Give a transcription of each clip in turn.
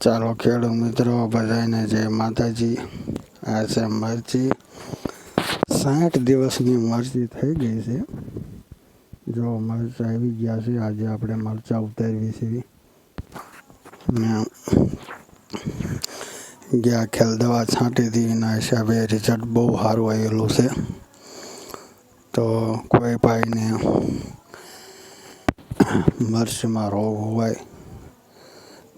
ચાલો ખેડૂત મિત્રો બધાને જય માતાજી. આ છે મરચી સાઠ દિવસની મરચી થઈ ગઈ છે. જો મરચાં આવી ગયા છે, આજે આપણે મરચાં ઉતારવી છે. ગયા ખેલ દવા છાંટી હતી એના હિસાબે રિઝલ્ટ બહુ સારું આવેલું છે. તો કોઈ ભાઈને મરચીમાં રોગ હોય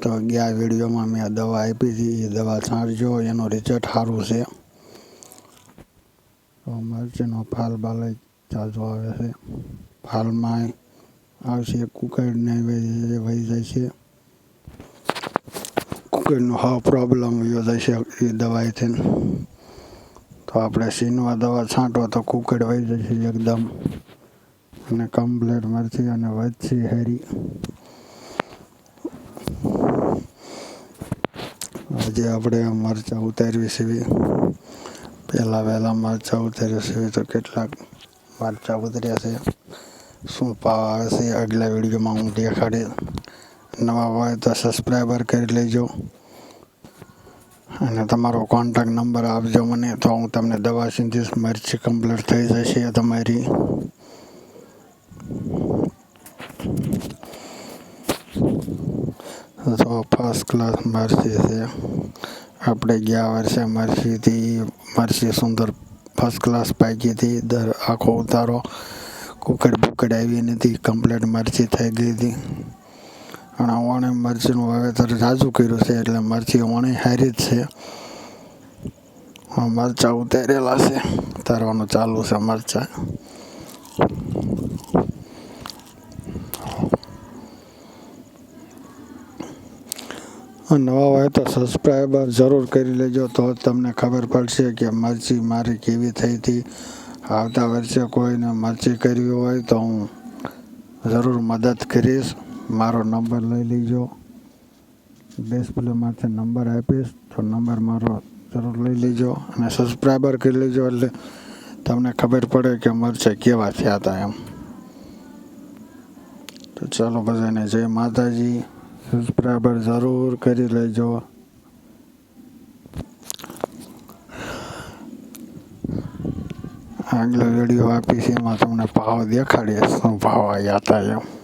તો ગયા વિડીયોમાં મેં દવા આપી હતી. એ દવા છાંટજો એનું રિઝલ્ટ સારું છે. તો મરચીનો ફાલ બાલ ચાલતો આવે છે. ફાલમાં આવશે, કુકરને વહી જાય છે કુકરનો હા પ્રોબ્લેમ વયો છે એ દવાઈથી તો આપણે સીનવા દવા છાંટો તો કુકર વહી જશે એકદમ. અને કમ્પ્લેટ મરચી અને વધશે હેરી. આજે આપણે મરચાં ઉતારવી છે. પહેલાં વહેલા મરચાં ઉતાર્યા છે તો કેટલાક મરચાં ઉતર્યા છે. શું ભાવ આવે છે આગલા વિડીયોમાં હું દેખાડી નવા હોય તો સબસ્ક્રાઈબર કરી લેજો. અને તમારો કોન્ટેક્ટ નંબર આપજો મને તો હું તમને દવા સીધીશ મરચી કમ્પ્લીટ થઈ જશે તમારી. તો ફર્સ્ટ ક્લાસ મરચી છે. આપણે ગયા વર્ષે મરસીથી મરચી સુંદર ફર્સ્ટ ક્લાસ પાકી હતી. દર આખો ઉતારો કુકડ બુકડ આવી નથી. કમ્પ્લેટ મરચી થઈ ગઈ હતી. અને ઓણે મરચીનું વાવેતર જાજુ કર્યું છે એટલે મરચી ઓણે હારી જ છે. મરચાં ઉતારેલા છે. ઉતારવાનું ચાલુ છે મરચાં. નવા હોય તો સબસ્ક્રાઈબર જરૂર કરી લેજો તો તમને ખબર પડશે કે મરચી મારી કેવી થઈ હતી. આવતા વર્ષે કોઈને મરચી કરવી હોય તો હું જરૂર મદદ કરીશ. મારો નંબર લઈ લેજો. ડિસ્પ્લેમાંથી નંબર આપીશ તો નંબર મારો જરૂર લઈ લેજો અને સબસ્ક્રાઈબર કરી લેજો એટલે તમને ખબર પડે કે મરચી કેવા થયા હતા એમ. તો ચાલો બધાને જય માતાજી. સબસ્ક્રાઈબર જરૂર કરી લેજો. આગલો વીડિયો આપીશ એમાં તમને ભાવ દેખાડીશ શું ભાવ આવ્યા હતા એમ.